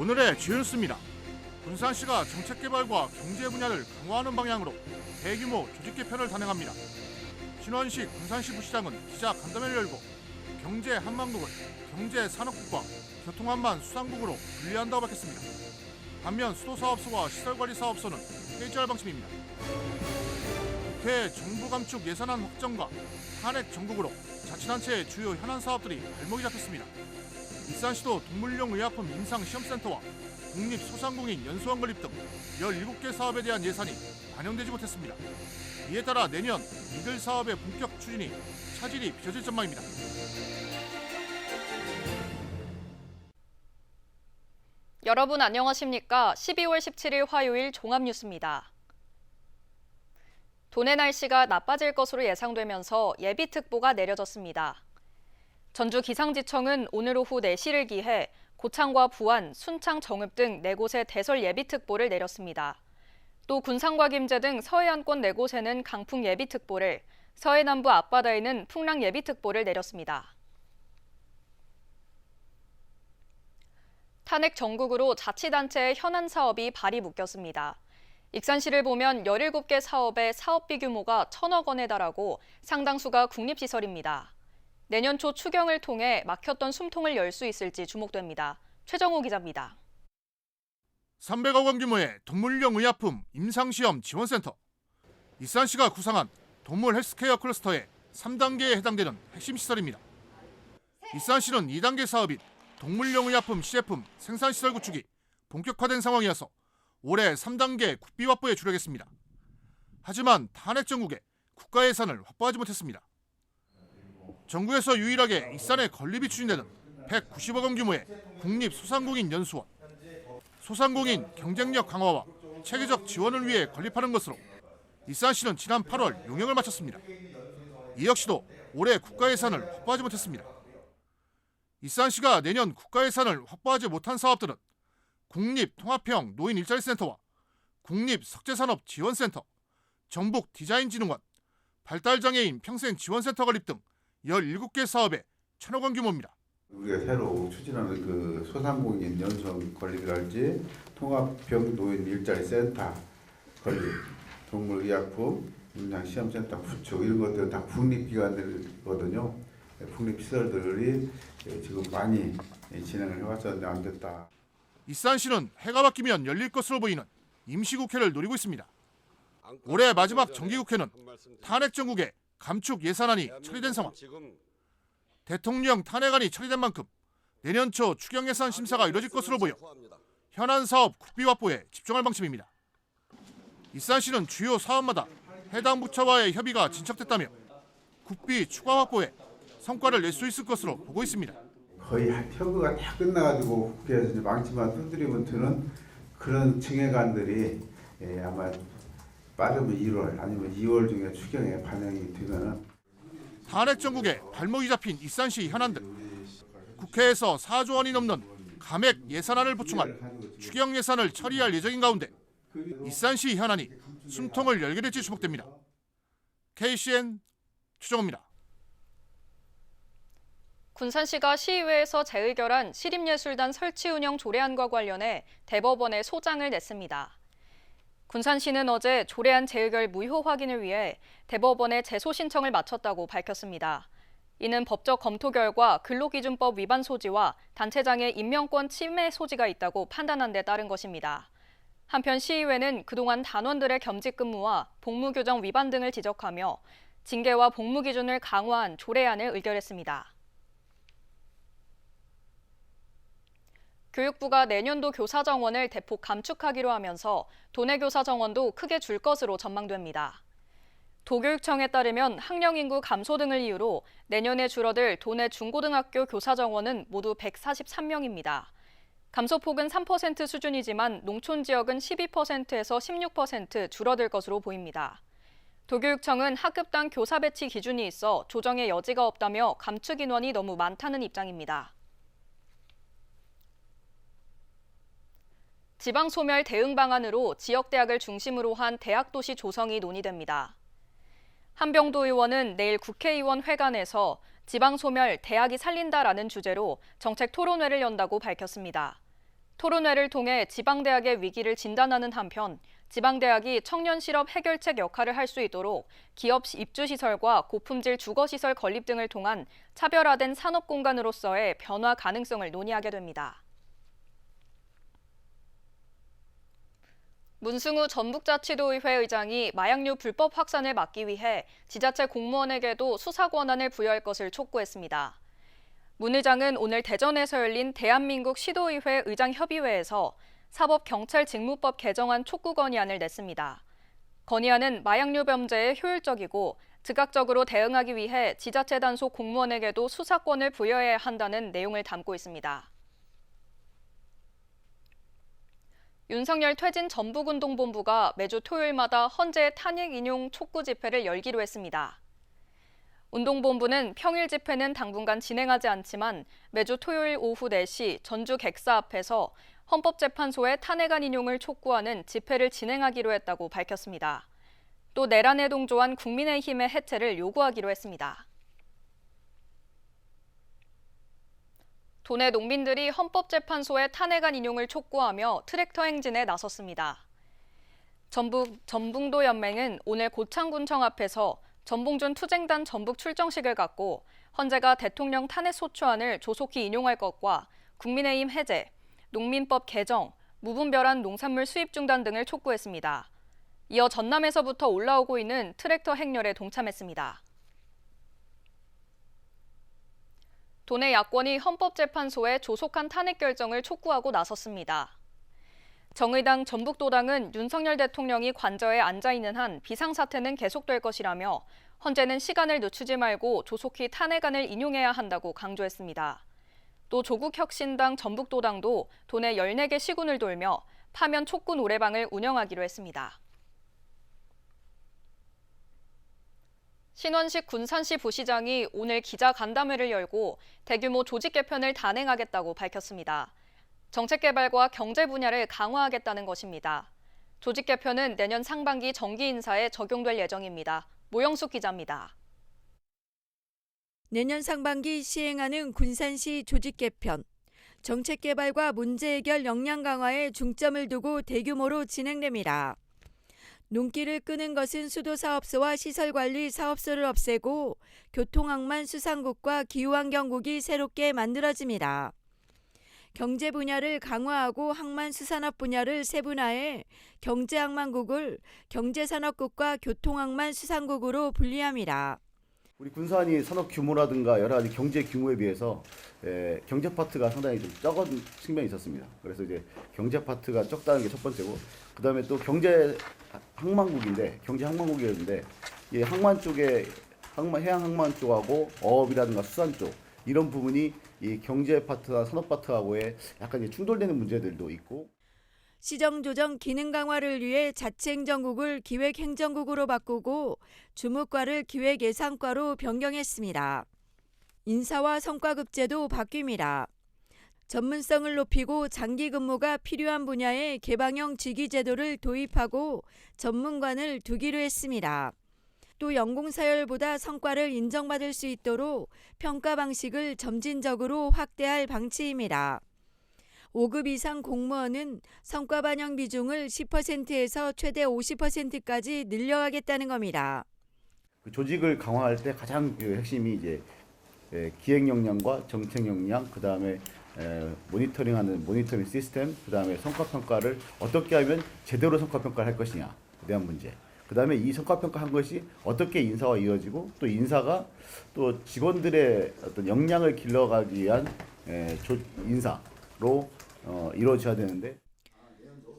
오늘의 주요 뉴스입니다. 군산시가 정책 개발과 경제 분야를 강화하는 방향으로 대규모 조직 개편을 단행합니다. 신원식 군산시 부시장은 기자 간담회를 열고 경제 한망국을 경제 산업국과 교통한만 수상국으로 분리한다고 밝혔습니다. 반면 수도사업소와 시설관리사업소는 폐지할 방침입니다. 국회 정부 감축 예산안 확정과 탄핵 전국으로 자치단체의 주요 현안 사업들이 발목이 잡혔습니다. 일산시도 동물용 의약품 임상시험센터와 국립소상공인 연수원 건립 등 17개 사업에 대한 예산이 반영되지 못했습니다. 이에 따라 내년 이들 사업의 본격 추진이 차질이 빚어질 전망입니다. 여러분 안녕하십니까? 12월 17일 화요일 종합뉴스입니다. 도내 날씨가 나빠질 것으로 예상되면서 예비특보가 내려졌습니다. 전주 기상지청은 오늘 오후 4시를 기해 고창과 부안, 순창, 정읍 등 4곳에 대설 예비특보를 내렸습니다. 또 군산과 김제 등 서해안권 4곳에는 강풍 예비특보를, 서해 남부 앞바다에는 풍랑 예비특보를 내렸습니다. 탄핵 전국으로 자치단체의 현안 사업이 발이 묶였습니다. 익산시를 보면 17개 사업의 사업비 규모가 천억 원에 달하고 상당수가 국립시설입니다. 내년 초 추경을 통해 막혔던 숨통을 열 수 있을지 주목됩니다. 최정호 기자입니다. 300억 원 규모의 동물용 의약품 임상시험 지원센터. 일산시가 구상한 동물 헬스케어 클러스터의 3단계에 해당되는 핵심 시설입니다. 일산시는 2단계 사업인 동물용 의약품 시제품 생산시설 구축이 본격화된 상황이어서 올해 3단계 국비 확보에 주력했습니다. 하지만 탄핵 전국에 국가 예산을 확보하지 못했습니다. 전국에서 유일하게 익산에 건립이 추진되는 190억 원 규모의 국립 소상공인 연수원. 소상공인 경쟁력 강화와 체계적 지원을 위해 건립하는 것으로 일산시는 지난 8월 용역을 마쳤습니다. 이 역시도 올해 국가 예산을 확보하지 못했습니다. 일산시가 내년 국가 예산을 확보하지 못한 사업들은 국립통합형 노인 일자리 센터와 국립석재산업 지원센터, 전북 디자인진흥원, 발달장애인 평생지원센터 건립 등 17개 사업에 천억 원 규모입니다. 우리가 새로 추진하는 그 소상공인 연수원 건립이랄지 통합형 노인 일자리 센터 건립, 동물의약품 임상 시험센터 구축 이런 것들은 다 국립기관들이거든요. 국립시설들이 지금 많이 진행을 해왔었는데 안 됐다. 일산시는 해가 바뀌면 열릴 것으로 보이는 임시국회를 노리고 있습니다. 올해 마지막 정기국회는 탄핵 정국에 감축 예산안이 처리된 상황. 대통령 탄핵안이 처리된 만큼 내년 초 추경 예산 심사가 이뤄질 것으로 보여 현안 사업 국비 확보에 집중할 방침입니다. 일산시는 주요 사업마다 해당 부처와의 협의가 진척됐다며 국비 추가 확보에 성과를 낼 수 있을 것으로 보고 있습니다. 거의 협의가 다 끝나가지고 국회에서 망치만 두드리면 드는 그런 청해관들이 예, 아마 빠르면 1월 아니면 2월 중에 추경에 반영이 되면은 탄핵 정국에 발목이 잡힌 일산시 현안들 국회에서 4조 원이 넘는 감액 예산안을 보충할 추경 예산을 처리할 예정인 가운데 일산시 현안이 숨통을 열게 될지 주목됩니다. KCN 추정호입니다. 군산시가 시의회에서 재의결한 시립예술단 설치 운영 조례안과 관련해 대법원에 소장을 냈습니다. 군산시는 어제 조례안 재의결 무효 확인을 위해 대법원에 재소 신청을 마쳤다고 밝혔습니다. 이는 법적 검토 결과 근로기준법 위반 소지와 단체장의 임명권 침해 소지가 있다고 판단한 데 따른 것입니다. 한편 시의회는 그동안 단원들의 겸직 근무와 복무 규정 위반 등을 지적하며 징계와 복무 기준을 강화한 조례안을 의결했습니다. 교육부가 내년도 교사 정원을 대폭 감축하기로 하면서 도내 교사 정원도 크게 줄 것으로 전망됩니다. 도교육청에 따르면 학령 인구 감소 등을 이유로 내년에 줄어들 도내 중고등학교 교사 정원은 모두 143명입니다. 감소폭은 3% 수준이지만 농촌 지역은 12%에서 16% 줄어들 것으로 보입니다. 도교육청은 학급당 교사 배치 기준이 있어 조정의 여지가 없다며 감축 인원이 너무 많다는 입장입니다. 지방 소멸 대응 방안으로 지역 대학을 중심으로 한 대학 도시 조성이 논의됩니다. 한병도 의원은 내일 국회의원 회관에서 지방 소멸 대학이 살린다라는 주제로 정책 토론회를 연다고 밝혔습니다. 토론회를 통해 지방 대학의 위기를 진단하는 한편 지방 대학이 청년 실업 해결책 역할을 할 수 있도록 기업 입주 시설과 고품질 주거 시설 건립 등을 통한 차별화된 산업 공간으로서의 변화 가능성을 논의하게 됩니다. 문승우 전북자치도의회 의장이 마약류 불법 확산을 막기 위해 지자체 공무원에게도 수사 권한을 부여할 것을 촉구했습니다. 문 의장은 오늘 대전에서 열린 대한민국 시도의회 의장협의회에서 사법경찰직무법 개정안 촉구 건의안을 냈습니다. 건의안은 마약류 범죄에 효율적이고 즉각적으로 대응하기 위해 지자체 단속 공무원에게도 수사권을 부여해야 한다는 내용을 담고 있습니다. 윤석열 퇴진 전북운동본부가 매주 토요일마다 헌재 탄핵 인용 촉구 집회를 열기로 했습니다. 운동본부는 평일 집회는 당분간 진행하지 않지만 매주 토요일 오후 4시 전주 객사 앞에서 헌법재판소의 탄핵안 인용을 촉구하는 집회를 진행하기로 했다고 밝혔습니다. 또 내란에 동조한 국민의힘의 해체를 요구하기로 했습니다. 도내 농민들이 헌법재판소의 탄핵안 인용을 촉구하며 트랙터 행진에 나섰습니다. 전북 전북도 연맹은 오늘 고창군청 앞에서 전봉준 투쟁단 전북 출정식을 갖고 헌재가 대통령 탄핵 소추안을 조속히 인용할 것과 국민의힘 해제, 농민법 개정, 무분별한 농산물 수입 중단 등을 촉구했습니다. 이어 전남에서부터 올라오고 있는 트랙터 행렬에 동참했습니다. 도내 야권이 헌법재판소에 조속한 탄핵 결정을 촉구하고 나섰습니다. 정의당 전북도당은 윤석열 대통령이 관저에 앉아 있는 한 비상사태는 계속될 것이라며 헌재는 시간을 늦추지 말고 조속히 탄핵안을 인용해야 한다고 강조했습니다. 또 조국혁신당 전북도당도 도내 14개 시군을 돌며 파면 촉구 노래방을 운영하기로 했습니다. 신원식 군산시 부시장이 오늘 기자 간담회를 열고 대규모 조직 개편을 단행하겠다고 밝혔습니다. 정책 개발과 경제 분야를 강화하겠다는 것입니다. 조직 개편은 내년 상반기 정기 인사에 적용될 예정입니다. 모영숙 기자입니다. 내년 상반기 시행하는 군산시 조직 개편, 정책 개발과 문제 해결 역량 강화에 중점을 두고 대규모로 진행됩니다. 눈길을 끄는 것은 수도 사업소와 시설 관리 사업소를 없애고 교통항만 수산국과 기후환경국이 새롭게 만들어집니다. 경제 분야를 강화하고 항만 수산업 분야를 세분화해 경제항만국을 경제산업국과 교통항만 수산국으로 분리합니다. 우리 군산이 산업 규모라든가 여러 가지 경제 규모에 비해서 에, 경제 파트가 상당히 좀 적은 측면이 있었습니다. 그래서 이제 경제 파트가 적다는 게 첫 번째고, 그 다음에 또 경제 항만국인데 경제 항만국이었는데 이 항만 쪽에 항만 해양 항만 쪽하고 어업이라든가 수산 쪽 이런 부분이 이 경제 파트나 산업 파트하고의 약간 충돌되는 문제들도 있고. 시정 조정 기능 강화를 위해 자치행정국을 기획행정국으로 바꾸고 주무과를 기획예산과로 변경했습니다. 인사와 성과급제도 바뀝니다. 전문성을 높이고 장기 근무가 필요한 분야에 개방형 직위제도를 도입하고 전문관을 두기로 했습니다. 또 연공서열보다 성과를 인정받을 수 있도록 평가 방식을 점진적으로 확대할 방침입니다. 5급 이상 공무원은 성과 반영 비중을 10%에서 최대 50%까지 늘려가겠다는 겁니다. 그 조직을 강화할 때 가장 그 핵심이 이제 에, 기획 역량과 정책 역량, 그 다음에 모니터링하는 모니터링 시스템, 그 다음에 성과 평가를 어떻게 하면 제대로 성과 평가를 할 것이냐에 대한 문제. 그 다음에 이 성과 평가 한 것이 어떻게 인사와 이어지고 또 인사가 또 직원들의 어떤 역량을 길러가기 위한 인사로 어, 이루어져야 되는데.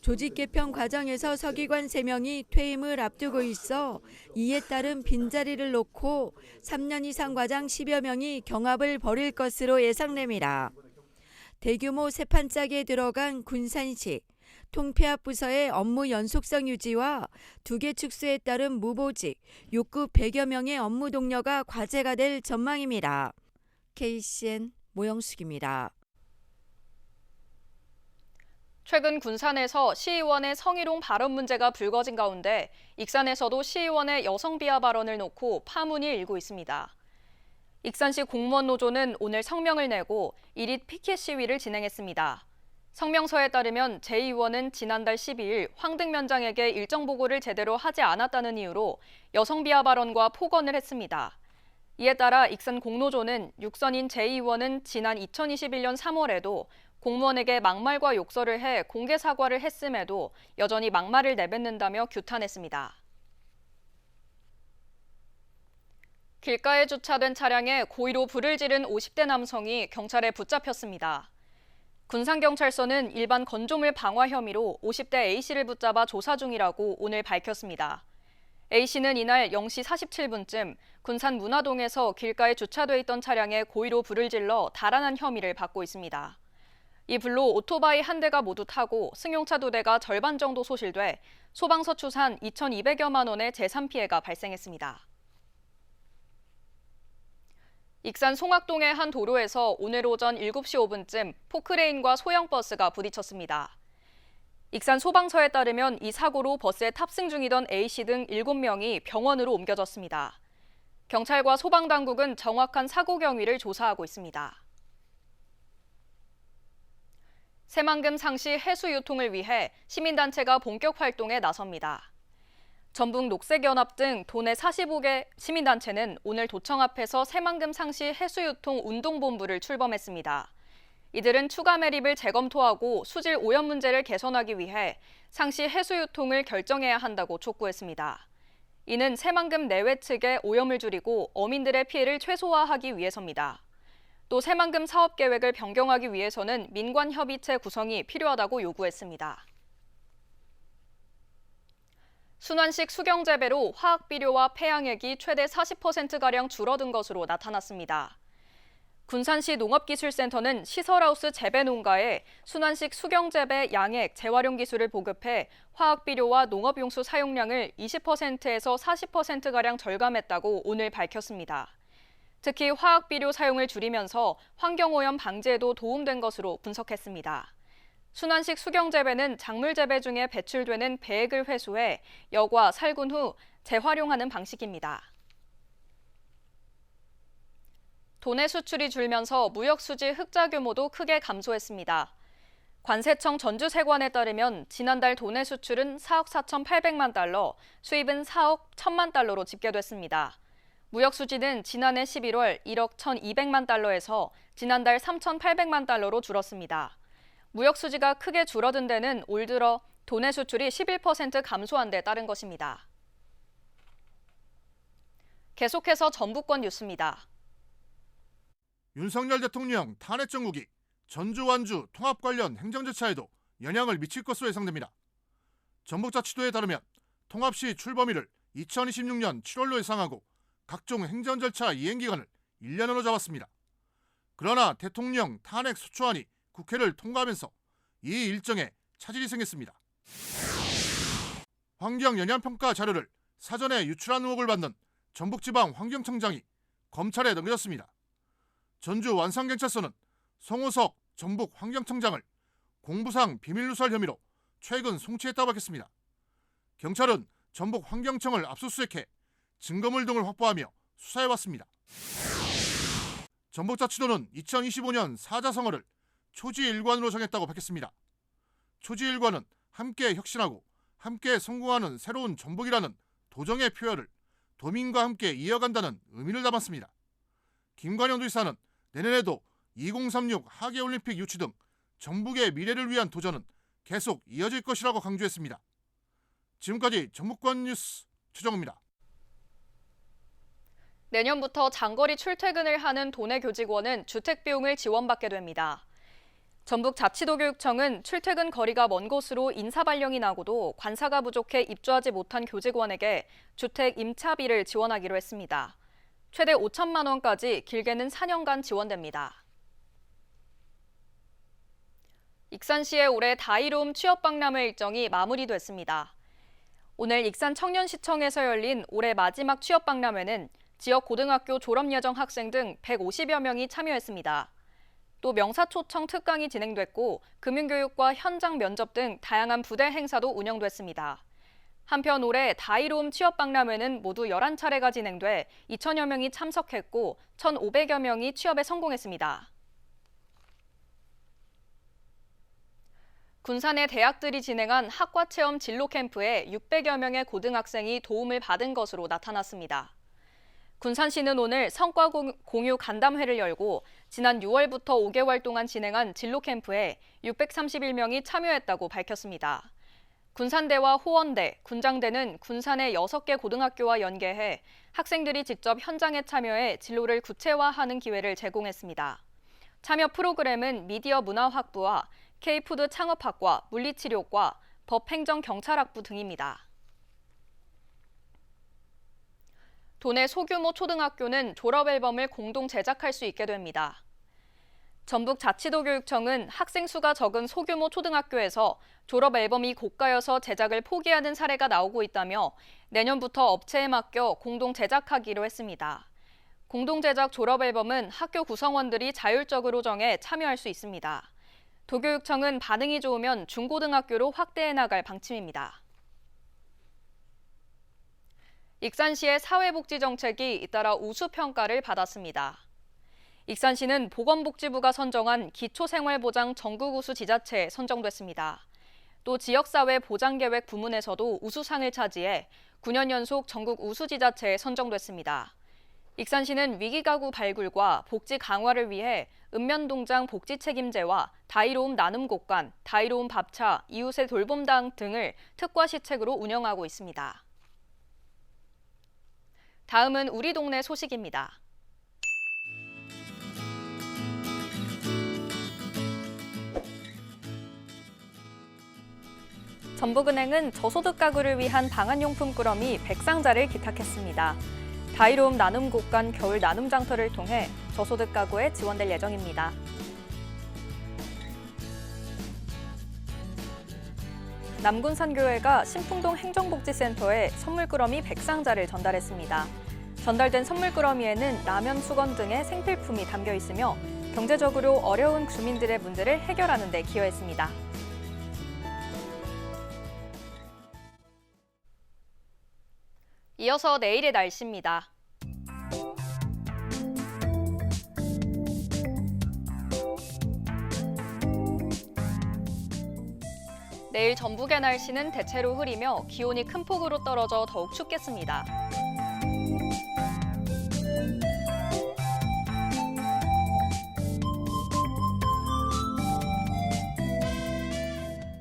조직 개편 과정에서 서기관 3명이 퇴임을 앞두고 있어 이에 따른 빈자리를 놓고 3년 이상 과장 10여 명이 경합을 벌일 것으로 예상됩니다. 대규모 세판짝에 들어간 군산시 통폐합 부서의 업무 연속성 유지와 두 개 축소에 따른 무보직, 욕구 100여 명의 업무 동료가 과제가 될 전망입니다. KCN 모영숙입니다. 최근 군산에서 시의원의 성희롱 발언 문제가 불거진 가운데 익산에서도 시의원의 여성 비하 발언을 놓고 파문이 일고 있습니다. 익산시 공무원 노조는 오늘 성명을 내고 1일 피켓 시위를 진행했습니다. 성명서에 따르면 제 의원은 지난달 12일 황등 위원장에게 일정 보고를 제대로 하지 않았다는 이유로 여성 비하 발언과 폭언을 했습니다. 이에 따라 익산 공로조는 육선인 제 의원은 지난 2021년 3월에도 공무원에게 막말과 욕설을 해 공개 사과를 했음에도 여전히 막말을 내뱉는다며 규탄했습니다. 길가에 주차된 차량에 고의로 불을 지른 50대 남성이 경찰에 붙잡혔습니다. 군산경찰서는 일반 건조물 방화 혐의로 50대 A씨를 붙잡아 조사 중이라고 오늘 밝혔습니다. A씨는 이날 0시 47분쯤 군산 문화동에서 길가에 주차돼 있던 차량에 고의로 불을 질러 달아난 혐의를 받고 있습니다. 이 불로 오토바이 한 대가 모두 타고 승용차 두 대가 절반 정도 소실돼 소방서 추산 2,200여만 원의 재산 피해가 발생했습니다. 익산 송악동의 한 도로에서 오늘 오전 7시 5분쯤 포크레인과 소형 버스가 부딪혔습니다. 익산 소방서에 따르면 이 사고로 버스에 탑승 중이던 A씨 등 7명이 병원으로 옮겨졌습니다. 경찰과 소방당국은 정확한 사고 경위를 조사하고 있습니다. 새만금 상시 해수 유통을 위해 시민단체가 본격 활동에 나섭니다. 전북 녹색연합 등 도내 45개 시민단체는 오늘 도청 앞에서 새만금 상시 해수유통 운동본부를 출범했습니다. 이들은 추가 매립을 재검토하고 수질 오염 문제를 개선하기 위해 상시 해수유통을 결정해야 한다고 촉구했습니다. 이는 새만금 내외 측의 오염을 줄이고 어민들의 피해를 최소화하기 위해서입니다. 또 새만금 사업 계획을 변경하기 위해서는 민관 협의체 구성이 필요하다고 요구했습니다. 순환식 수경 재배로 화학 비료와 폐양액이 최대 40%가량 줄어든 것으로 나타났습니다. 군산시 농업기술센터는 시설하우스 재배 농가에 순환식 수경 재배 양액 재활용 기술을 보급해 화학 비료와 농업용수 사용량을 20%에서 40%가량 절감했다고 오늘 밝혔습니다. 특히 화학 비료 사용을 줄이면서 환경오염 방지에도 도움된 것으로 분석했습니다. 순환식 수경 재배는 작물 재배 중에 배출되는 배액을 회수해 여과 살군 후 재활용하는 방식입니다. 도내 수출이 줄면서 무역 수지 흑자 규모도 크게 감소했습니다. 관세청 전주세관에 따르면 지난달 도내 수출은 4억 4,800만 달러, 수입은 4억 1천만 달러로 집계됐습니다. 무역 수지는 지난해 11월 1억 1,200만 달러에서 지난달 3,800만 달러로 줄었습니다. 무역 수지가 크게 줄어든 데는 올 들어 도내 수출이 11% 감소한 데 따른 것입니다. 계속해서 전북권 뉴스입니다. 윤석열 대통령 탄핵 정국이 전주 완주 통합 관련 행정 절차에도 영향을 미칠 것으로 예상됩니다. 전북자치도에 따르면 통합 시 출범일을 2026년 7월로 예상하고 각종 행정 절차 이행 기간을 1년으로 잡았습니다. 그러나 대통령 탄핵 소추안이 국회를 통과하면서 이 일정에 차질이 생겼습니다. 환경 영향 평가 자료를 사전에 유출한 의혹을 받는 전북지방 환경청장이 검찰에 넘겨졌습니다. 전주 완산경찰서는 송호석 전북 환경청장을 공부상 비밀 누설 혐의로 최근 송치했다고 밝혔습니다. 경찰은 전북 환경청을 압수수색해 증거물 등을 확보하며 수사해왔습니다. 전북자치도는 2025년 사자성어를 초지일관으로 정했다고 밝혔습니다. 초지일관은 함께 혁신하고 함께 성공하는 새로운 전북이라는 도정의 표현을 도민과 함께 이어간다는 의미를 담았습니다. 김관영 도지사는 내년에도 2036 하계올림픽 유치 등 전북의 미래를 위한 도전은 계속 이어질 것이라고 강조했습니다. 지금까지 전북권 뉴스 최정우입니다. 내년부터 장거리 출퇴근을 하는 도내 교직원은 주택 비용을 지원받게 됩니다. 전북 자치도 교육청은 출퇴근 거리가 먼 곳으로 인사 발령이 나고도 관사가 부족해 입주하지 못한 교직원에게 주택 임차비를 지원하기로 했습니다. 최대 5천만 원까지 길게는 4년간 지원됩니다. 익산시의 올해 다이로움 취업박람회 일정이 마무리됐습니다. 오늘 익산 청년시청에서 열린 올해 마지막 취업박람회는 지역 고등학교 졸업 예정 학생 등 150여 명이 참여했습니다. 또 명사초청 특강이 진행됐고 금융교육과 현장 면접 등 다양한 부대 행사도 운영됐습니다. 한편 올해 다이로움 취업박람회는 모두 11차례가 진행돼 2천여 명이 참석했고 1,500여 명이 취업에 성공했습니다. 군산의 대학들이 진행한 학과 체험 진로 캠프에 600여 명의 고등학생이 도움을 받은 것으로 나타났습니다. 군산시는 오늘 성과 공- 공유 간담회를 열고 지난 6월부터 5개월 동안 진행한 진로 캠프에 631명이 참여했다고 밝혔습니다. 군산대와 호원대, 군장대는 군산의 6개 고등학교와 연계해 학생들이 직접 현장에 참여해 진로를 구체화하는 기회를 제공했습니다. 참여 프로그램은 미디어 문화학부와 K푸드 창업학과, 물리치료과, 법행정경찰학부 등입니다. 도내 소규모 초등학교는 졸업 앨범을 공동 제작할 수 있게 됩니다. 전북 자치도교육청은 학생 수가 적은 소규모 초등학교에서 졸업 앨범이 고가여서 제작을 포기하는 사례가 나오고 있다며 내년부터 업체에 맡겨 공동 제작하기로 했습니다. 공동 제작 졸업 앨범은 학교 구성원들이 자율적으로 정해 참여할 수 있습니다. 도교육청은 반응이 좋으면 중고등학교로 확대해 나갈 방침입니다. 익산시의 사회복지 정책이 잇따라 우수 평가를 받았습니다. 익산시는 보건복지부가 선정한 기초생활보장 전국 우수 지자체에 선정됐습니다. 또 지역사회 보장계획 부문에서도 우수상을 차지해 9년 연속 전국 우수 지자체에 선정됐습니다. 익산시는 위기가구 발굴과 복지 강화를 위해 읍면동장 복지 책임제와 다이로움 나눔 곳간, 다이로움 밥차, 이웃의 돌봄당 등을 특과 시책으로 운영하고 있습니다. 다음은 우리 동네 소식입니다. 전북은행은 저소득 가구를 위한 방한용품 꾸러미 100상자를 기탁했습니다. 다이로움 나눔 곳간 겨울 나눔 장터를 통해 저소득 가구에 지원될 예정입니다. 남군산교회가 신풍동 행정복지센터에 선물꾸러미 100상자를 전달했습니다. 전달된 선물꾸러미에는 라면, 수건 등의 생필품이 담겨 있으며 경제적으로 어려운 주민들의 문제를 해결하는 데 기여했습니다. 이어서 내일의 날씨입니다. 내일 전북의 날씨는 대체로 흐리며 기온이 큰 폭으로 떨어져 더욱 춥겠습니다.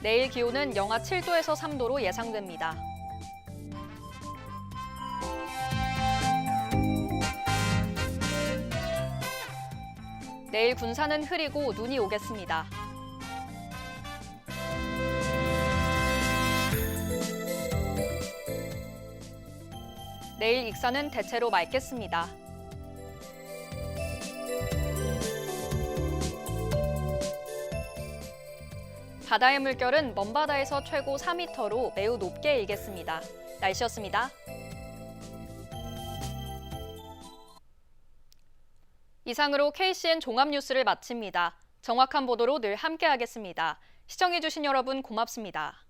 내일 기온은 영하 7도에서 3도로 예상됩니다. 내일 군산은 흐리고 눈이 오겠습니다. 내일 익산은 대체로 맑겠습니다. 바다의 물결은 먼바다에서 최고 4m로 매우 높게 일겠습니다. 날씨였습니다. 이상으로 KCN 종합뉴스를 마칩니다. 정확한 보도로 늘 함께하겠습니다. 시청해주신 여러분 고맙습니다.